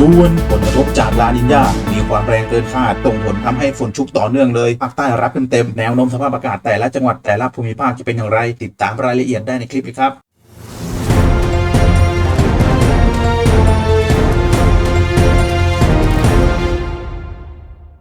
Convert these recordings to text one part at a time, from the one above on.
ด้วนผลกระทบจากลานินยามีความแรงเกินคาดส่งผลทำให้ฝนชุกต่อเนื่องเลยภาคใต้รับเต็มๆแนวโน้มสภาพอากาศแต่ละจังหวัดแต่ละภูมิภาคจะเป็นอย่างไร ติดตามรายละเอียดได้ในคลิปนี้ครับ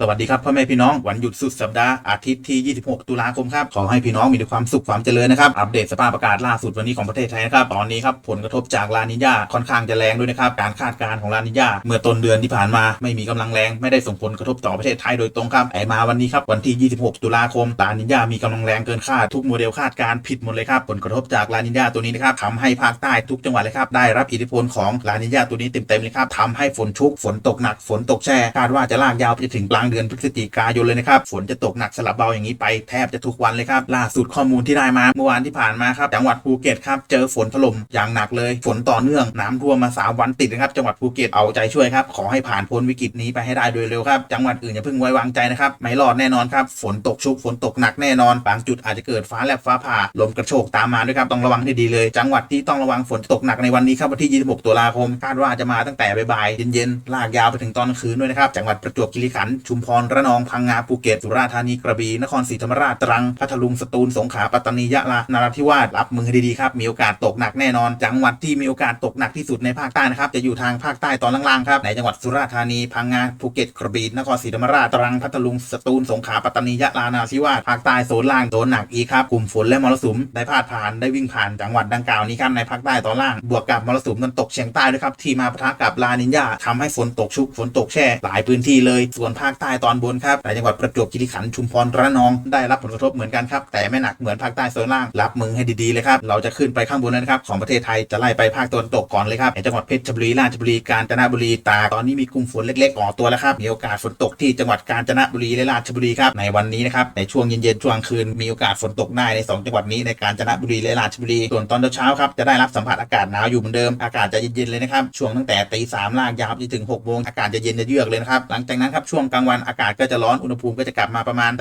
สวัสดีครับพ่อแม่พี่น้องวันหยุดสุดสัปดาห์อาทิตย์ที่ 26 ตุลาคมครับขอให้พี่น้องมีแต่ความสุขความเจริญนะครับอัปเดตสภาพอากาศล่าสุดวันนี้ของประเทศไทยนะครับตอนนี้ครับผลกระทบจากลานิญาค่อนข้างจะแรงด้วยนะครับการคาดการณ์ของลานิญาเมื่อต้นเดือนที่ผ่านมาไม่มีกำลังแรงไม่ได้ส่งผลกระทบต่อประเทศไทยโดยตรงครับแต่มาวันนี้ครับวันที่ 26 ตุลาคมลานิญามีกำลังแรงเกินคาดทุกโมเดลคาดการณ์ผิดหมดเลยครับผลกระทบจากลานิญาตัวนี้นะครับทำให้ภาคใต้ทุกจังหวัดเลยครับได้รับอิทธิพลของลานิญาตัวนี้เต็มๆเลยครับทำให้ฝนชุกฝนตกหนักฝนตกแช่คาดว่าจะลากยาวไปถึงกลางเดือนพฤศจิกายนเลยนะครับฝนจะตกหนักสลับเบาอย่างนี้ไปแทบจะทุกวันเลยครับล่าสุดข้อมูลที่ได้มาเมื่อวานที่ผ่านมาครับจังหวัดภูเก็ตครับเจอฝนถล่มอย่างหนักเลย ฝนต่อเนื่องน้ำท่วมมาสามวันติดนะครับจังหวัดภูเก็ตเอาใจช่วยครับขอให้ผ่านพ้นวิกฤตนี้ไปให้ได้โดยเร็วครับจังหวัดอื่นอย่าเพิ่งไว้วางใจนะครับไม่รอดแน่นอนครับฝนตกชุกฝนตกหนักแน่นอนบางจุดอาจจะเกิดฟ้าแลบฟ้าผ่าลมกระโชกตามมาด้วยครับต้องระวังให้ดีเลย จังหวัดที่ต้องระวังฝนตกหนักในวันนี้ครับวันที่ 26 ตุลาคมคาดว่าจะมาตั้งแต่บ่ายๆเย็นๆลากยาวไปถึงตอนคืนด้วยนะครับจังหวัดประจวบคีรีขันธ์ชุมพรระนองพังงาภูเก็ตสุราษฎร์ธานีกระบี่นครศรีธรรมราชตรังพัทลุงสตูลสงขลาปัตตานียะลานราธิวาสรับมือให้ดีๆครับมีโอกาสตกหนักแน่นอน จังหวัดที่มีโอกาสตกหนักที่สุดในภาคใต้นะครับจะอยู่ทางภาคใต้ตอนล่างๆครับในจังหวัดสุราษฎร์ธานีพังงาภูเก็ตกระบี่นครศรีธรรมราชตรังพัทลุงสตูลสงขลาปัตตานียะลานราธิวาสภาคใต้โซนล่างโซนหนักอีกครับกลุ่มฝนและมรสุมได้พาดผ่านได้วิ่งผ่านจังหวัดดังกล่าวนี้ครับในภาคใต้ตอนล่าง บวกกับมรสุมตะวันตกเฉียงใต้ด้วยครับที่มาปะทะกับลานินยาทำให้ฝนตกชุกฝนตกแช่หลายพื้นที่เลยส่วนภาคใต้ต้ตอนบนครับในจังหวัดประจวบคีรีขันธ์ชุมพรระนองได้รับผลกระทบเหมือนกันครับแต่ไม่หนักเหมือนภาคใต้โซนล่างรับมือให้ดีๆเลยครับเราจะขึ้นไปข้างบนนะครับของประเทศไทยจะไล่ไปภาคตะวันตกก่อนเลยครับในจังหวัดเพชรบุรีราชบุรีกาญจนบุรีตากตอนนี้มีกลุ่มฝนเล็กๆก่อตัวแล้วครับมีโอกาสฝนตกที่จังหวัดกาญจนบุรีและราชบุรีครับในวันนี้นะครับในช่วงเย็นๆช่วงคืนมีโอกาสฝนตกได้ในสองจังหวัดนี้ในกาญจนบุรีและราชบุรีส่วนตอนเช้าครับจะได้รับสัมผัสอากาศหนาวอยู่เหมือนเดิมอากาศจะเย็นๆเลยนะครับช่วงตั้งแต่ตีสามลากยาวไปจนถึง6โมงอากาศจะเย็นจะเยือกเลยนะครับหลังจากนั้นครับช่วงกลางวันอากาศก็จะร้อนอุณหภูมิก็จะกลับมาประมาณ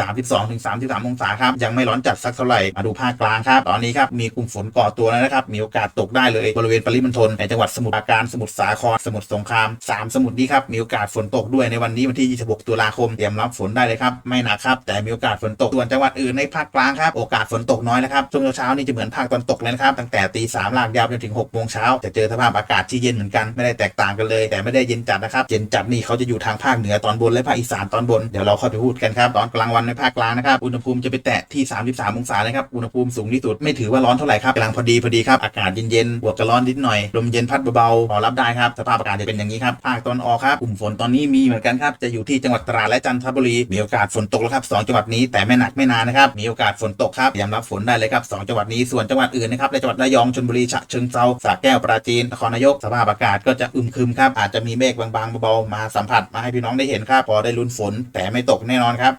32-33 องศาครับยังไม่ร้อนจัดสักเท่าไหร่มาดูภาคกลางครับตอนนี้ครับมีกลุ่มฝนก่อตัวแล้วนะครับมีโอกาสตกได้เลยบริเวณปริมณฑลในจังหวัดสมุทรปราการสมุทรสาครสมุทรสงครามสามสมุทรนี้ครับมีโอกาสฝนตกด้วยในวันนี้วันที่ 26 ตุลาคมเตรียมรับฝนได้เลยครับไม่หนักครับแต่มีโอกาสฝนตกส่วนจังหวัดอื่นในภาคกลางครับโอกาสฝนตกน้อยนะครับช่วงเช้าๆนี่จะเหมือนภาคตอนตกเลยนะครับตั้งแต่ตีสามลากยาวจนถึง6โมงเช้าจะเจอสภาพอากาศที่เย็นเหมือนกันไม่ได้แตกต่างกันเลย แต่ไม่ได้เย็นจัดนะครับเย็นจัดนี่เขาจะอยู่ทางภาคเหนือตอนบนและภาคอีสานตอนบน เดี๋ยวเราค่อยไปพูดกันครับตอนกลางวันในภาคกลางนะครับ อุณหภูมิจะไปแตะที่ 33 องศาเลยครับ อุณหภูมิสูงที่สุดไม่ถือว่าร้อนเท่าไหร่ครับกำลังพอดีพอดีครับ อากาศเย็นๆ บวกกับร้อนนิดหน่อย ลมเย็นพัดเบาๆพอรับได้ครับ สภาพอากาศจะเป็นอย่างนี้ครับ ภาคตอนออกครับ กลุ่มฝนตอนนี้มีเหมือนกันครับ จะอยู่ที่จังหวัดตราดและจันทบุรี มีโอกาสฝนตกแล้วครับสองจังหวัดนี้แต่ไม่หนักไม่นานนะครับ มีโอกาสฝนตกครับยามรับฝนได้เลยครับสองจังหวัดนี้ ส่วนจังหวัดอื่นนะครับในจังหวัดระยองชลบุรีฉะเชิงเทราสระแก้วปราจีนนครนายกสภาพอากาศก็จะอึมครึมครับอาจจะมีเมฆบางๆเบาๆมาสัมผัสมาให้พี่น้องได้เห็นครับพอได้ลุ้นฝน แต่ไม่ตกแน่นอนครับ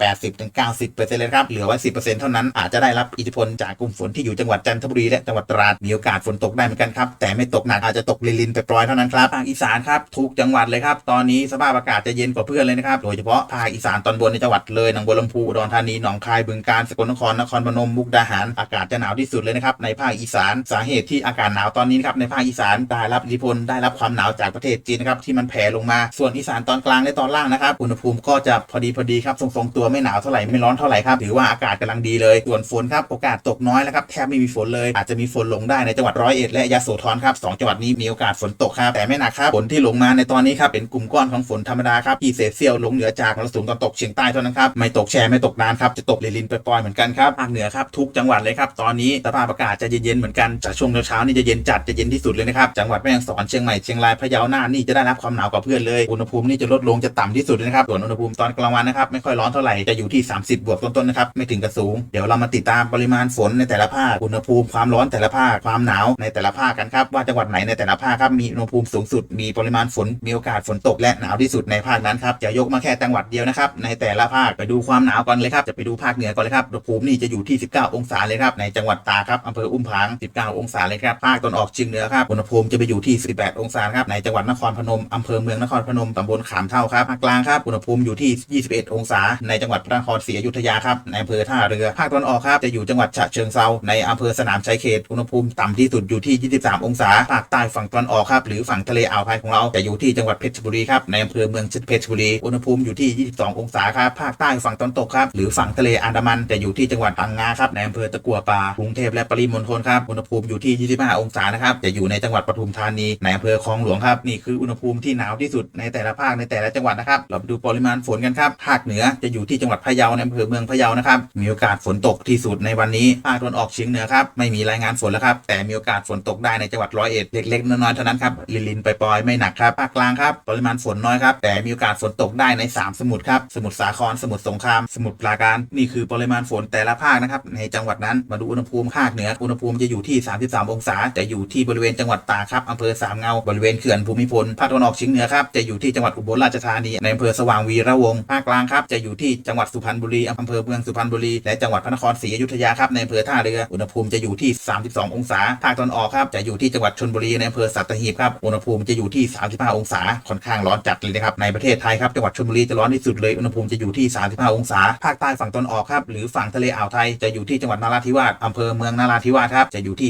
80-90%เลยครับ เหลือไว้ 10%เท่านั้น อาจจะได้รับอิทธิพลจากกลุ่มฝนที่อยู่จังหวัดจันทบุรีและจังหวัดตราด มีโอกาสฝนตกได้เหมือนกันครับ แต่ไม่ตกหนักอาจจะตกลินๆไปปลอยเท่านั้นครับ ภาคอีสานครับทุกจังหวัดเลยครับ ตอนนี้สภาพอากาศจะเย็นกว่าเพื่อนเลยนะครับ โดยเฉพาะภาคอีสานตอนบนในจังหวัดเลยหนองบัวลำพูอุดรธานี หนองคาย บึงกาฬ สกลนคร นครพนม มุกดาหาร อากาศจะหนาวที่สุดเลยนะครับ ในภาคอีสาน สาเหตุที่อากาศหนาวตอนนี้นะครับ ในภาคอีสานได้รับอิทธิพล ได้รับความหนาวจากประเทศจีนนะครับ ที่มันแผ่ลงมา ส่วนอีสานตอนกลางและตอนล่างนะครับ อุณหภูมิก็จะพอดีพอดีครับทรงๆตัวไม่หนาวเท่าไหร่ไม่ร้อนเท่าไหร่ครับถือว่าอากาศกำลังดีเลยส่วนฝนครับโอกาสตกน้อยแล้วครับแทบไม่มีฝนเลยอาจจะมีฝนลงได้ในจังหวัดร้อยเอ็ดและยะโสธรครับสองจังหวัดนี้มีโอกาสฝนตกครับแต่ไม่หนักครับฝนที่ลงมาในตอนนี้ครับเป็นกลุ่มก้อนของฝนธรรมดาครับที่เศษเสี้ยวลงเหนือจากมรสุมตะวันตกเฉียงใต้เท่านั้นครับไม่ตกแช่ไม่ตกนานครับจะตกลินๆปล่อยๆเหมือนกันครับภาคเหนือครับทุกจังหวัดเลยครับตอนนี้สภาพอากาศจะเย็นๆเหมือนกันจากช่วงเช้าๆนี่จะเย็นจัดจะเย็นที่สุดเลยนะครับจังหวัดแม่ฮ่องสอนเชียงใหม่เชียงรายพะเยาน่านนี่จะได้รับความหนาวกว่าเพื่อนเลยอุณหภูมินี่จะลดลงจะต่ำที่สุดเลยนะครับส่วนอุณหภูมิตอนกลางวันนะครับไม่ค่อยร้อนเท่าไหร่จะอยู่ที่ 30 บวกต้นๆนะครับไม่ถึงกับสูง เดี๋ยวเรามาติดตามปริมาณฝนในแต่ละภาคอุณหภูมิความร้อนแต่ละภาคความหนาวในแต่ละภาคกันครับว่าจังหวัดไหนในแต่ละภาคครับมีอุณหภูมิสูงสุดมีปริมาณฝนมีโอกาสฝนตกและหนาวที่สุดในภาคนั้นครับจะยกมาแค่จังหวัดเดียวนะครับในแต่ละภาคไปดูความหนาวก่อนเลยครับจะไปดูภาคเหนือก่อนเลยครับอุณหภูมินี่จะอยู่ที่ 19 องศาเลยครับในจังหวัดตาครับอำเภออุ้มผาง 19 องศาเลยครับภาคตะวันออกเฉียงเหนือครับอุณหภูมิจะไปอยู่ที่ 18 องศาครับในจังหวัดนครพนมอำเภอเมืองนครพนมตำบลขามเท่าครับภาคกลางครับอุณหภูมิอยู่ที่ที่ 21 องศา ในจังหวัดพระนครศรีอยุธยาครับในอำเภอท่าเรือภาคตะวันออกครับจะอยู่จังหวัดฉะเชิงเซาในอำเภอสนามชัยเขตอุณหภูมิต่ำที่สุดอยู่ที่ 23 องศาภาคใต้ฝั่งตะวันออกครับหรือฝั่งทะเลอ่าวไทยของเราจะอยู่ที่จังหวัดเพชรบุรีครับในอำเภอเมืองเพชรบุรีอุณหภูมิอยู่ที่ 22 องศาครับภาคใต้ฝั่งตะวันตกครับหรือฝั่งทะเลอันดามันจะอยู่ที่จังหวัดพังงาครับในอำเภอตะกัวป่ากรุงเทพและปริมณฑลครับอุณหภูมิอยู่ที่ 25 องศานะครับจะอยู่ในจังหวัดปทุมธานีในอำเภอคลองหลวงครับนี่คืออุณหภูมิที่หนาวที่สุดในแต่ละภาคในแต่ละจังหวัดนะครับเราไปดูปริมาณฝนกันครับ ภาคเหนือจะอยู่ที่จังหวัดพะเยาในอำเภอเมืองพะเยานะครับ มีโอกาสฝนตกที่สุดในวันนี้ ภาคตะวันออกเฉียงเหนือครับ ไม่มีรายงานฝนแล้วครับ แต่มีโอกาสฝนตกได้ในจังหวัดร้อยเอ็ด เล็กๆ น้อยๆ เท่านั้นครับ ลินลินๆปล่อยไม่หนักครับ ภาคกลางครับ ปริมาณฝนน้อยครับ แต่มีโอกาสฝนตกได้ใน 3 สมุทรครับ สมุทรสาคร สมุทรสงคราม สมุทรปราการ นี่คือปริมาณฝนแต่ละภาคนะครับ ในจังหวัดนั้น มาดูอุณหภูมิภาคเหนือ อุณหภูมิจะอยู่ที่ 33 องศา จะอยู่ที่บริเวณจังหวัดตากครับอำเภอสามเงา บริเวณเขื่อนภูมิพล ภาคตะวันออกเฉียงเหนือครับ จะอยู่ที่จังหวัดอุบลราชธานี ในอำเภอสว่างวีระวงศ์ภาคกลางครับจะอยู่ที่จังหวัดสุพรรณบุรีอำเภอเมืองสุพรรณบุรีและจังหวัดพระนครศรีอยุธยาครับในอำเภอท่าเรืออุณหภูมิจะอยู่ที่ 32 องศาภาคตะวันออกครับจะอยู่ที่จังหวัดชลบุรีในอำเภอสัตหีบครับอุณหภูมิจะอยู่ที่ 35 องศาค่อนข้างร้อนจัดเลยนะครับในประเทศไทยครับจังหวัดชลบุรีจะร้อนที่สุดเลยอุณหภูมิจะอยู่ที่ 35 องศาภาคใต้ฝั่งตะวันออกครับหรือฝั่งทะเลอ่าวไทยจะอยู่ที่จังหวัดนราธิวาสอำเภอเมืองนราธิวาสครับจะอยู่ที่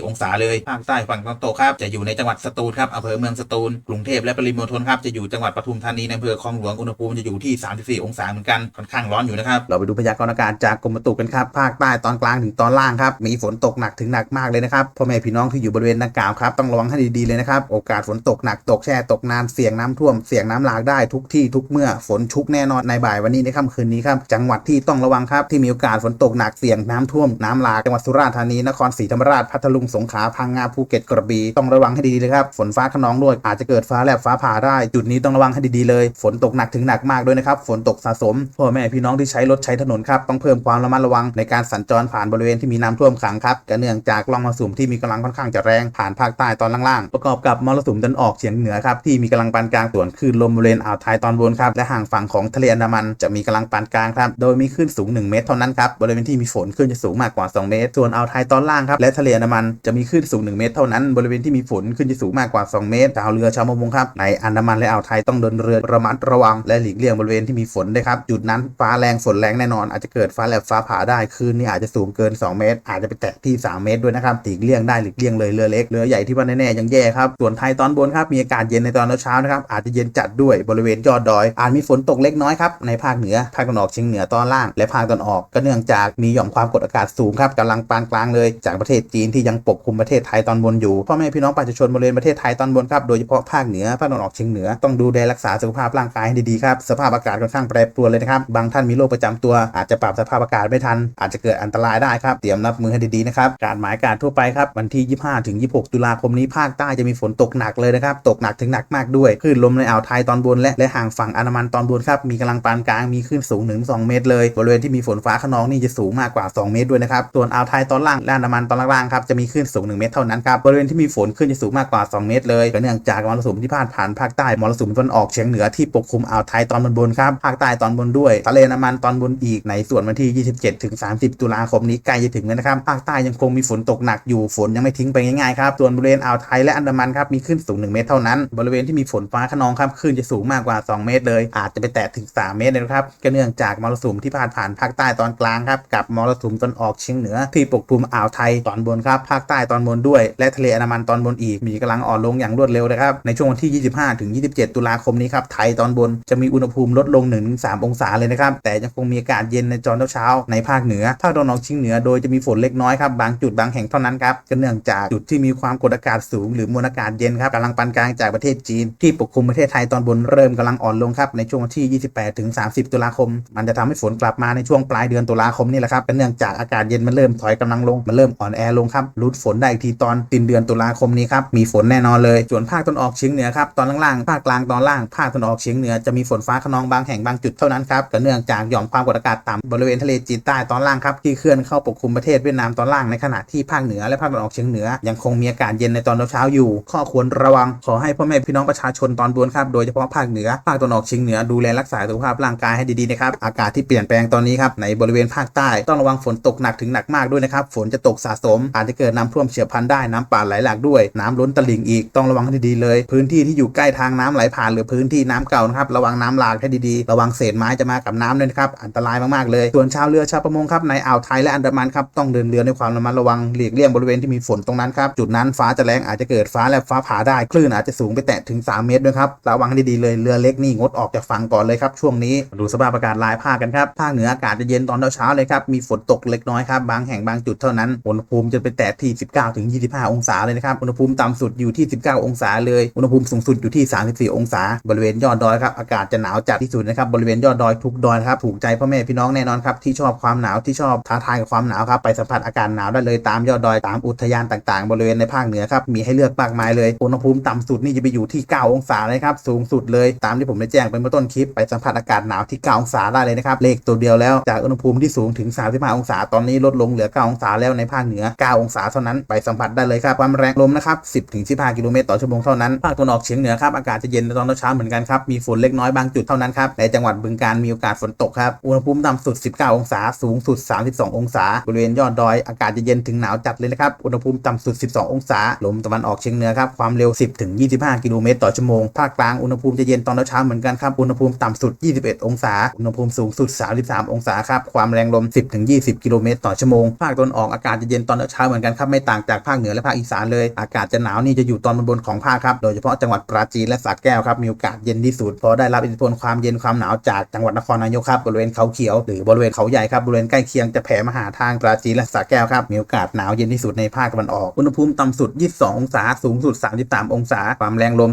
34 องศาเลยภาคใต้ฝั่งตะวันตกครับจะอยู่ในจังหวัดสตูลครับอำเภอเมืองสตูลกรุงเทพและปริมณฑลครับจะอยู่จังหวัดปทุมธานีในอำเภอคลองหลวงอุณหภูมิจะอยู่ที่ 34 องศาเหมือนกันค่อนข้างร้อนอยู่นะครับเราไปดูพยากรณ์อากาศจากกรมอุตุกันครับภาคใต้ตอนกลางถึงตอนล่างครับมีฝนตกหนักถึงหนักมากเลยนะครับพ่อแม่พี่น้องที่อยู่บริเวณดังกล่าวครับต้องระวังให้ดีๆเลยนะครับโอกาสฝนตกหนักตกแช่ตกนานเสี่ยงน้ำท่วมเสี่ยงน้ำหลากได้ทุกที่ทุกเมื่อฝนชุกแน่นอนในบ่ายวันนี้ในค่ำคืนนี้ครับจังหวัดที่ต้องระวังครับที่มีโอกาสฝนตกหนักเสี่ยงน้ำท่วมน้ำหลากจังหวัดสุราษฎร์ธานีนครศรีธรรมราชพัทลุงสงขลาพังงาภูเก็ตกระบี่ต้องระวังให้ดีเลยครับฝนฟ้าขนองด้วยอาจจะเกิดฟ้าแลบฟ้าผ่าได้ จุดนี้ต้องระวังให้ดีๆเลย ฝนตกหนักถึงหนักมากด้วยนะครับ ฝนตกสะสมพ่อแม่พี่น้องที่ใช้รถใช้ถนนครับต้องเพิ่มความระมัดระวังในการสัญจรผ่านบริเวณที่มีน้ำท่วมขังครับกระเนื่องจากลองมรสุมที่มีกำลังค่อนข้างจะแรงผ่านภาคใต้ตอนล่างๆประกอบกับมรสุมตะวันออกเฉียงเหนือครับที่มีกำลังปานกลางส่วนคลื่นลมบริเวณอ่าวไทยตอนบนครับและห่างฝั่งของทะเลอันดามันจะมีกำลังปานกลางครับโดยมีคลื่นสูง 1 เมตรเท่านั้นครับบริเวณที่มีฝนคลื่นจะสูงมากกว่า 2 เมตร ส่วนอ่าวไทยตอนล่างครับและทะเลอันดามันจะมีคลื่นสูง 1 เมตรเท่านั้น บริเวณที่มีฝนคลื่นจะสูงมากกว่า 2 เมตรชาวเรือชาวประมงครับในอันดามันและอ่าวไทยต้องเดินเรือระมัดระวังและหลีกเลี่ยงบริเวณที่มีฝนด้ครับ จุดนั้นฟ้าแรงฝนแรงแน่นอน อาจจะเกิดฟ้าแลบฟ้าผ่าได้คลื่นนี่อาจจะสูงเกิน 2 เมตร อาจจะไปแตะที่ 3 เมตรด้วยนะครับหลีกเลี่ยงได้หลีกเลี่ยงเลยเรือเล็กเรือใหญ่ที่ว่าแน่ๆยังแย่ครับส่วนไทยตอนบนครับมีอากาศเย็นในตอนเช้านะครับอาจจะเย็นจัดด้วยบริเวณยอดดอย อาจมีฝนตกเล็กน้อยครับในภาคเหนือภาคตะวันออกเฉียงเหนือตอนล่าง และภาคตะวันออกก็เนื่องจากมีหย่อมความกดอากาศสูงครับกำลังปานกลางเลย จากประเทศจีนที่ยังปกคลุมประเทศไทยตอนบนอยู่พ่อแม่พี่น้องประชาชนบริเวณประเทศไทยตอนบนครับโดยเฉพาะภาคเหนือภาคตะวันออกเฉียงเหนือต้องดูแลรักษาสุขภาพร่างกายให้ดีๆครับสภาพอากาศค่อนข้างแปรปรวนเลยนะครับบางท่านมีโรคประจำตัวอาจจะปรับสภาพอากาศไม่ทัน อาจจะเกิดอันตรายได้ครับเตรียมรับมือให้ดีๆนะครับการหมายการทั่วไปครับวันที่ 25ถึง26 ตุลาคมนี้ภาคใต้จะมีฝนตกหนักเลยนะครับตกหนักถึงหนักมากด้วยคลื่นลมในอ่าวไทยตอนบนและและห่างฝั่งอันดามันตอนบนครับมีกำลังปานกลางมีคลื่นสูงถึง2เมตรเลยบริเวณที่มีฝนฟ้าขนองนี่จะสูงมากกว่า 2 เมตรด้วยนะครับส่วนอ่าวไทยตอนล่างและอันดามันตอนล่างครับจะมีคลื่นสูง 1 เมตรเท่านั้นครับบริเวณที่มีฝนคลื่นจะสูงมากกว่า 2 เมตรเลยเนื่องจากมรสุมที่พาดผ่านภาคใต้มรสุมตะวันออกเฉียงเหนือที่ปกคลุมอ่าวไทยตอนบนครับภาคใต้ตอนบนด้วยทะเลอันดามันตอนบนอีกในส่วนวันที่ 27ถึง30 ตุลาคมนี้ใกล้จะถึงแล้วนะครับภาคใต้ยังคงมีฝนตกหนักอยู่ฝนยังไม่ทิ้งไปง่ายๆครับส่วนบริเวณอ่าวไทยและอันดามันครับมีคลื่นสูง 1 เมตรเท่านั้น บริเวณที่มีฝนฟ้าขนองครับคลื่นจะสูงมากกว่า 2 เมตรเลย อาจจะไปแตะถึง 3 เมตรเลยนะครับก็เนื่องจากมรสุมที่พาดผ่านภาคใต้ตอนกลางครับกับมรสุมตอนออกเฉียงเหนือที่ปกคลุมอ่าวไทยตอนบนครับภาคใต้ตอนบนด้วย และทะเลอันดามันตอนบนอีกมีกำลังอ่อนลงอย่างรวดเร็วนะครับในช่วงวันที่ 25ถึง27 ตุลาคมนี้ครับไทยตอนบนจะมีอุณหภูมิลดลง 1-3 องศาเลยนะครับแต่ยังคงมีอากาศเย็นในจอนเช้าในภาคเหนือภาคตะวันออกเฉียงเหนือโดยจะมีฝนเล็กน้อยครับบางจุดบางแห่งเท่านั้นครับก็เนื่องจากจุดที่มีความกดอากาศสูง หรือมวลอากาศเย็นครับกำลังปานกลางจากประเทศจีน ที่ปกคลุมประเทศไทยตอนบนเริ่มกำลังอ่อนลงครับในช่วงวันที่ 28ถึง30 ตุลาคม มันจะทำให้ฝนกลับมาในช่วงปลายเดือนตุลาคมนี่แหละครับก็เนื่องจากอากาศเย็นมันเริ่มถอยกำลังลงมันเริ่มอ่อนแอลงครับรุดฝนได้อีกทีตอนสิ้นเดือนตุลาคมนี้ครับมีฝนแน่นอนเลยส่วนภาคตะวันออกเฉียงเหนือครับตอนล่างๆภาคกลางตอนล่างภาคตะวันออกเฉียงเหนือจะมีฝนฟ้าขนองบางแห่งบางจุดเท่านั้นครับก็เนื่องจากหย่อมความกดอากาศต่ำบริเวณทะเลจีนใต้ตอนล่างครับที่เคลื่อนเข้าปกคลุมประเทศเวียดนามตอนล่างในขณะที่ภาคเหนือและภาคตะวันออกเฉียงเหนือยังคงมีอากาศเย็นในตอนเช้าอยู่ ข้อควรระวังขอให้พ่อแม่พี่น้องประชาชนตอนบนครับโดยเฉพาะภาคเหนือภาคตะวันออกเฉียงเหนือดูแลรักษาสุขภาพร่างกายให้ดีๆนะครับอากาศที่เปลี่ยนแปลงตอนนี้ครับในบริเวณภาคใต้ต้องระวังฝนตกหนักถึงหนักมากด้วยนะครับฝนจะตกสะสม อาจจะเกิดน้ำท่วมเฉียบพลันได้น้ำป่าไหลหลากด้วย น้ำล้นตลิ่งอีกต้องระวังให้ดีๆเลย พื้นที่ที่อยู่ใกล้ทางน้ำไหลผ่านหรือพื้นที่น้ำเก่านะครับระวังน้ำหลากให้ดีๆ ระวังเศษไม้จะมากับน้ำด้วยนะครับ อันตรายมากๆเลย ส่วนชาวเรือชาวประมงครับในอ่าวไทยและอันดามันครับต้องเดินเรือด้วยความระมัดระวังหลีกเลี่ยงบริเวณที่มีฝนตรงนั้นครับจุดนั้นฟ้าจะแรงอาจจะเกิดฟ้าแลบฟ้าผ่าได้คลื่นอาจจะสูงไปแตะถึง 3 เมตรด้วยครับระวังให้ดีๆเลยเรือเล็กนี่งดออกจากฝั่งก่อนเลยครับช่วงนี้ดูสภาพอากาศรายภาคกันครับภาคเหนืออากาศจะเย็นตอนเช้าเลยครับมีฝนตกเล็กน้อยครับบางแห่งบางจุดเท่านั้นอุณหภูมิจะไปแตะที่ 19ถึง25 องศาเลยนะครับอุณหภูมิต่ำสุดอยู่ที่ 19 องศาเลยอุณหภูมิสูงสุดอยู่ที่ 34 องศา บริเวณยอดดอยครับอากาศจะหนาวจัดที่สุดนะครับบริเวณยอดดอยทุกดอยนะครับถูกใจพ่อแม่พี่น้องแน่นอนครับที่ชอบความหนาวที่ชอบท้าทายกับความหนาวครับไปสัมผัสอากาศหนาวได้เลยตามยอดดอยตามอุทยานต่างๆ บริเวณในภาคเหนือครับมีให้เลือกมากมายเลยอุณหภูมิต่ำสุดนี่จะไปอยู่ที่ 9 องศาเลยครับสูงสุดเลยตามที่ผมได้แจ้งไปเมื่อต้นคลิปไปสัมผัสอากาศหนาวที่ 9 องศาได้เลยนะครับเลขตัวเดียวแล้วจากอุณหภูมิที่สูงถึง 35 องศา ตอนนี้ลดลงเหลือ 9 องศาแล้วในภาคเหนือ 9 องศาเท่านั้นไปสัมผัสได้เลยครับความแรงลมนะครับ 10ถึง15 กิโลเมตรต่อชั่วโมงเท่านั้นภาคตะวันออกเฉียงเหนือครับอากาศจะเย็นในตอนเช้าเหมือนกันครับมีฝนเล็กน้อยบางจุดเท่านั้นครับในจังหวัดบึงกาฬมีโอกาสฝนตกครับอุณหภูมิต่ำสุด 19 องศา สูงสุด 32 องศา บริเวณยอดดอยอากาศจะเย็นถึงหนาวจัดเลยนะครับอุณหภูมิต่ำสุด 12 องศาลมตะวันออกเฉียงเหนือครับความเร็ว 10ถึง25 กิโลเมตรต่อชั่วโมงภาคกลางอุณหภูมิจะเย็นตอนเช้าเหมือนกันครับอุณหภูมิต่ำสุด 21 องศาอุณหภูมิสูงสุด 33 องศาครับความแรงลม 10ถึง20 กิโลเมตรต่อชั่วโมงภาคตะวันออกอากาศจะเย็นตอนเช้าเหมือนกันครับไม่ต่างจากภาคเหนือและภาคอีสานเลย อากาศจะหนาวนี่จะอยู่ตอนบนๆของภาคครับโดยเฉพาะจังหวัดปราจีนและสระแก้วครับมีโอกาสเย็นที่สุดเพราะได้รับอิทธิพลความเย็นความหนาวจากจังหวัดนครนายกครับบริเวณเขาเขียวหรือบริเวณเขาใหญ่ครับบริเวณใกล้เคียงจะแผ่มาหาทางปราจีนและสระแก้วครับมีโอกาสหนาวเย็นที่สุดในภาคตะวันออกอุณหภูมิต่ำสุด 22 องศาสูงสุด 33 องศา ความแรงลม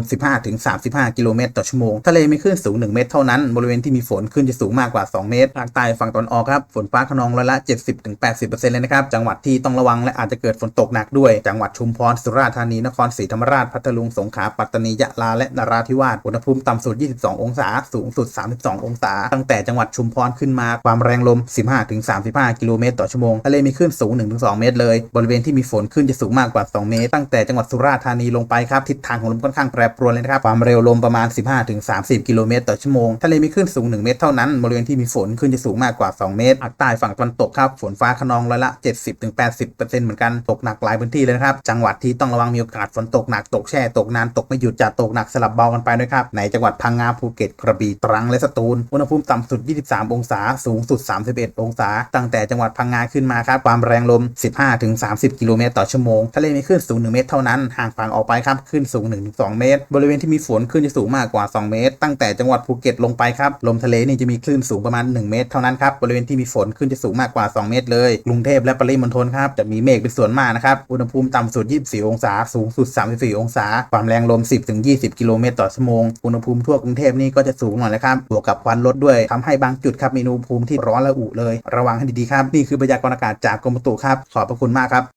15-35 กิโลเมตรต่อชั่วโมงทะเลมีคลื่นสูง 1 เมตรเท่านั้น บริเวณที่มีฝนคลื่นจะสูงมากกว่า 2 เมตรภาคใต้ฝั่งตะวันออกครับฝนฟ้าขนองร้อยละ 70-80%เลยนะครับจังหวัดที่ต้องระวังและอาจจะเกิดฝนตกหนักด้วย จังหวัดชุมพรสุราษฎร์ธานีนครศรีธรรมราชพัทลุงสงขลาปัตตานียะลาและนราธิวาสอุณหภูมิต่ำสุด 22 องศาสูงสุด 32 องศา ตั้งแต่จังหวัดชุมพรขึ้นมาความแรงลม 15-35 กิโลเมตรต่อชั่วโมงทะเลมีคลื่นสูง 1-2 เมตร เลย บริเวณที่มีฝนคลื่นจะสูงมากกว่า 2 เมตร ตั้งแต่จังหวัดสุราษฎร์ธานีลงไปครับทิศทางของลมค่อนข้างแปรปรวนเลยนะครับความเร็วลมประมาณ 15-30 กิโลเมตรต่อชั่วโมงทะเลมีคลื่นสูง 1 เมตรเท่านั้นบริเวณที่มีฝนคลื่นจะสูงมากกว่า 2 เมตรภาคใต้ฝั่งตะวันตกครับฝนฟ้าขนองร้อยละ 70-80%เหมือนกันตกหนักหลายพื้นที่เลยนะครับจังหวัดที่ต้องระวังมีโอกาสฝนตกหนักตกแช่ตกนานตกไม่หยุดจะตกหนักสลับเบากันไปด้วยครับในจังหวัดพังงาภูเก็ตกระบี่ตรังและสตูล อุณหภูมิต่ำสุด 23 องศา สูงสุด 31 องศา ตั้งแต่จังหวัดพังงาขึ้นมาครับ ความแรงลม 15ถึง30 กิโลเมตรต่อชั่วโมง ทะเลมีคลื่นสูง 1 เมตรเท่านั้น ห่างฝั่งออกไปครับ คลื่นสูง 1-2 เมตร บริเวณที่มีฝนคลื่นจะสูงมากกว่า 2 เมตร ตั้งแต่จังหวัดภูเก็ตลงไปครับ ลมทะเลนี่จะมีคลื่นสูงประมาณ 1 เมตรเท่านั้นครับ บริเวณที่มีฝนคลื่นจะสูงมากกว่า 2 เมตร เลย กรุงเทพและปริมณฑลครับ จะมีเมฆเป็นส่วนมากนะครับ อุณหภูมิต่ำสุด 24 องศา สูงสุด 34 องศา ความแรงลม 10-20 กิโลเมตรต่อชั่วโมง อุณหภูมิทั่วกรุงเทพนี่ก็จะสูงหน่อยนะครับบวกกับควันลดด้วยทำให้บางจุดครับมีอุณหภูมิที่ร้อนระอุเลย ระวังให้ดีๆครับ นี่คือบรรยากาศอากาศจากกรมอุตุครับ ขอบพระคุณมากครับ